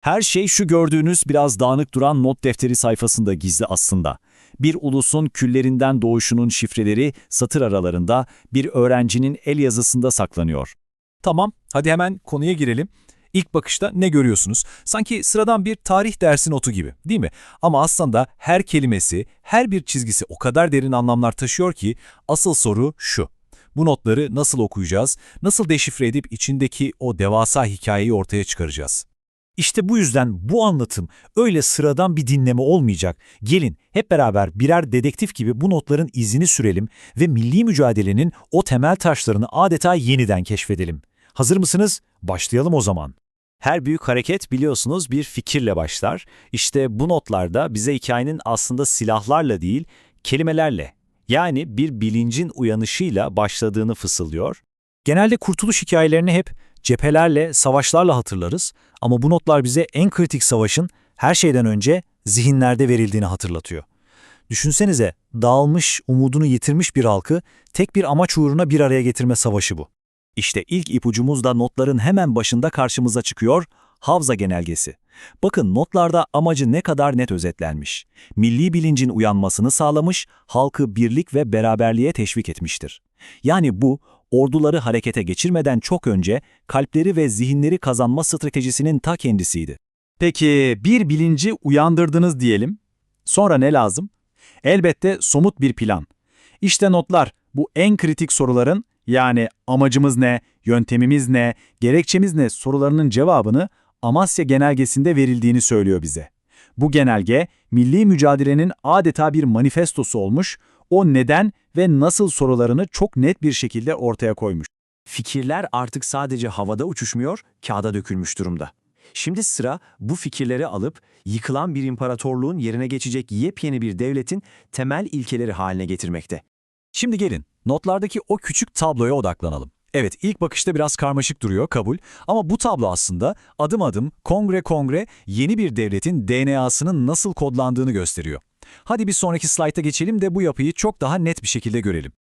Her şey şu gördüğünüz biraz dağınık duran not defteri sayfasında gizli aslında. Bir ulusun küllerinden doğuşunun şifreleri satır aralarında bir öğrencinin el yazısında saklanıyor. Tamam, hadi hemen konuya girelim. İlk bakışta ne görüyorsunuz? Sanki sıradan bir tarih dersi notu gibi, değil mi? Ama aslında her kelimesi, her bir çizgisi o kadar derin anlamlar taşıyor ki asıl soru şu. Bu notları nasıl okuyacağız, nasıl deşifre edip içindeki o devasa hikayeyi ortaya çıkaracağız? İşte bu yüzden bu anlatım öyle sıradan bir dinleme olmayacak. Gelin hep beraber birer dedektif gibi bu notların izini sürelim ve milli mücadelenin o temel taşlarını adeta yeniden keşfedelim. Hazır mısınız? Başlayalım o zaman. Her büyük hareket biliyorsunuz bir fikirle başlar. İşte bu notlarda bize hikayenin aslında silahlarla değil, kelimelerle, yani bir bilincin uyanışıyla başladığını fısıldıyor. Genelde kurtuluş hikayelerini hep cephelerle, savaşlarla hatırlarız ama bu notlar bize en kritik savaşın her şeyden önce zihinlerde verildiğini hatırlatıyor. Düşünsenize dağılmış, umudunu yitirmiş bir halkı tek bir amaç uğruna bir araya getirme savaşı bu. İşte ilk ipucumuz da notların hemen başında karşımıza çıkıyor, Havza Genelgesi. Bakın notlarda amacı ne kadar net özetlenmiş. Milli bilincin uyanmasını sağlamış, halkı birlik ve beraberliğe teşvik etmiştir. Yani bu, orduları harekete geçirmeden çok önce kalpleri ve zihinleri kazanma stratejisinin ta kendisiydi. Peki bir bilinci uyandırdınız diyelim. Sonra ne lazım? Elbette somut bir plan. İşte notlar bu en kritik soruların yani amacımız ne, yöntemimiz ne, gerekçemiz ne sorularının cevabını Amasya Genelgesi'nde verildiğini söylüyor bize. Bu genelge, milli mücadelenin adeta bir manifestosu olmuş, o neden ve nasıl sorularını çok net bir şekilde ortaya koymuş. Fikirler artık sadece havada uçuşmuyor, kağıda dökülmüş durumda. Şimdi sıra bu fikirleri alıp yıkılan bir imparatorluğun yerine geçecek yepyeni bir devletin temel ilkeleri haline getirmekte. Şimdi gelin, notlardaki o küçük tabloya odaklanalım. Evet, ilk bakışta biraz karmaşık duruyor, kabul. Ama bu tablo aslında adım adım, kongre kongre, yeni bir devletin DNA'sının nasıl kodlandığını gösteriyor. Hadi bir sonraki slayta geçelim de bu yapıyı çok daha net bir şekilde görelim.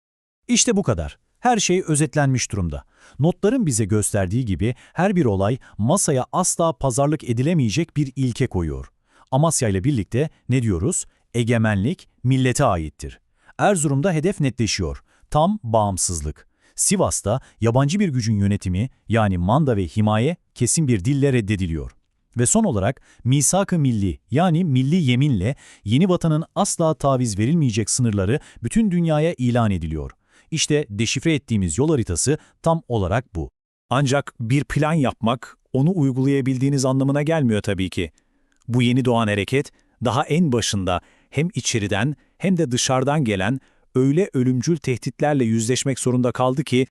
İşte bu kadar. Her şey özetlenmiş durumda. Notların bize gösterdiği gibi her bir olay masaya asla pazarlık edilemeyecek bir ilke koyuyor. Amasya ile birlikte ne diyoruz? Egemenlik millete aittir. Erzurum'da hedef netleşiyor. Tam bağımsızlık. Sivas'ta yabancı bir gücün yönetimi yani manda ve himaye kesin bir dille reddediliyor. Ve son olarak misak-ı milli yani milli yeminle yeni vatanın asla taviz verilmeyecek sınırları bütün dünyaya ilan ediliyor. İşte deşifre ettiğimiz yol haritası tam olarak bu. Ancak bir plan yapmak, onu uygulayabildiğiniz anlamına gelmiyor tabii ki. Bu yeni doğan hareket, daha en başında hem içeriden hem de dışarıdan gelen öyle ölümcül tehditlerle yüzleşmek zorunda kaldı ki,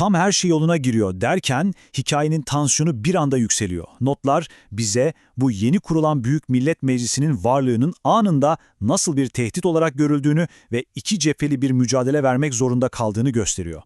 tam her şey yoluna giriyor derken hikayenin tansiyonu bir anda yükseliyor. Notlar bize bu yeni kurulan Büyük Millet Meclisi'nin varlığının anında nasıl bir tehdit olarak görüldüğünü ve iki cepheli bir mücadele vermek zorunda kaldığını gösteriyor.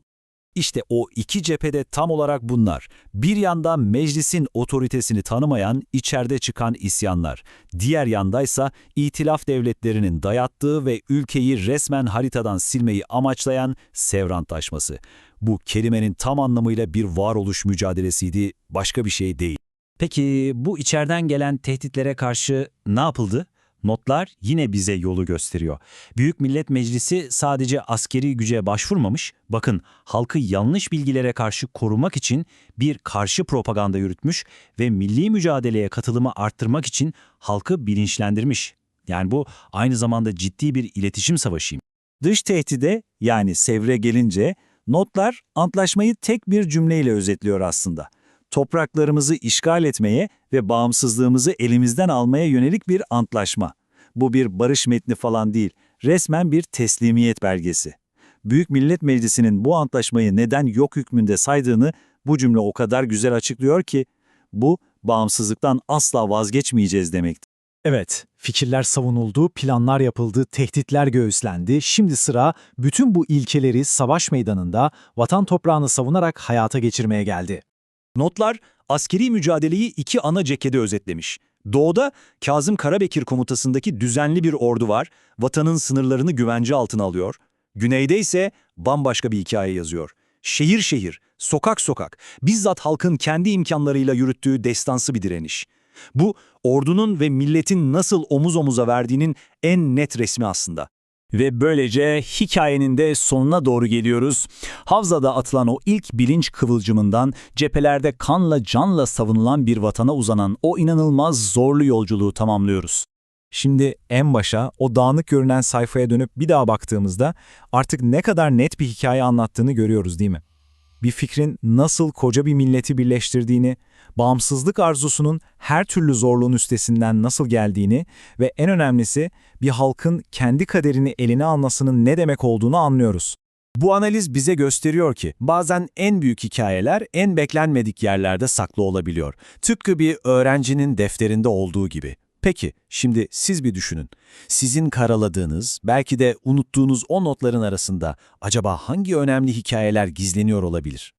İşte o iki cephede tam olarak bunlar. Bir yanda meclisin otoritesini tanımayan içeride çıkan isyanlar. Diğer yandaysa itilaf devletlerinin dayattığı ve ülkeyi resmen haritadan silmeyi amaçlayan Sevr Antlaşması. Bu kelimenin tam anlamıyla bir varoluş mücadelesiydi, başka bir şey değil. Peki bu içeriden gelen tehditlere karşı ne yapıldı? Notlar yine bize yolu gösteriyor. Büyük Millet Meclisi sadece askeri güce başvurmamış, bakın halkı yanlış bilgilere karşı korumak için bir karşı propaganda yürütmüş ve milli mücadeleye katılımı arttırmak için halkı bilinçlendirmiş. Yani bu aynı zamanda ciddi bir iletişim savaşıyım. Dış tehdide yani sevre gelince notlar antlaşmayı tek bir cümleyle özetliyor aslında topraklarımızı işgal etmeye ve bağımsızlığımızı elimizden almaya yönelik bir antlaşma. Bu bir barış metni falan değil, resmen bir teslimiyet belgesi. Büyük Millet Meclisi'nin bu antlaşmayı neden yok hükmünde saydığını bu cümle o kadar güzel açıklıyor ki, bu bağımsızlıktan asla vazgeçmeyeceğiz demektir. Evet, fikirler savunuldu, planlar yapıldı, tehditler göğüslendi. Şimdi sıra bütün bu ilkeleri savaş meydanında vatan toprağını savunarak hayata geçirmeye geldi. Notlar askeri mücadeleyi iki ana cephede özetlemiş. Doğuda Kazım Karabekir komutasındaki düzenli bir ordu var, vatanın sınırlarını güvence altına alıyor. Güneyde ise bambaşka bir hikaye yazıyor. Şehir şehir, sokak sokak, bizzat halkın kendi imkanlarıyla yürüttüğü destansı bir direniş. Bu, ordunun ve milletin nasıl omuz omuza verdiğinin en net resmi aslında. Ve böylece hikayenin de sonuna doğru geliyoruz. Havzada atılan o ilk bilinç kıvılcımından cephelerde kanla canla savunulan bir vatana uzanan o inanılmaz zorlu yolculuğu tamamlıyoruz. Şimdi en başa o dağınık görünen sayfaya dönüp bir daha baktığımızda artık ne kadar net bir hikaye anlattığını görüyoruz değil mi? Bir fikrin nasıl koca bir milleti birleştirdiğini, bağımsızlık arzusunun her türlü zorluğun üstesinden nasıl geldiğini ve en önemlisi bir halkın kendi kaderini eline almasının ne demek olduğunu anlıyoruz. Bu analiz bize gösteriyor ki bazen en büyük hikayeler en beklenmedik yerlerde saklı olabiliyor. Tıpkı bir öğrencinin defterinde olduğu gibi. Peki, şimdi siz bir düşünün. Sizin karaladığınız, belki de unuttuğunuz o notların arasında acaba hangi önemli hikayeler gizleniyor olabilir?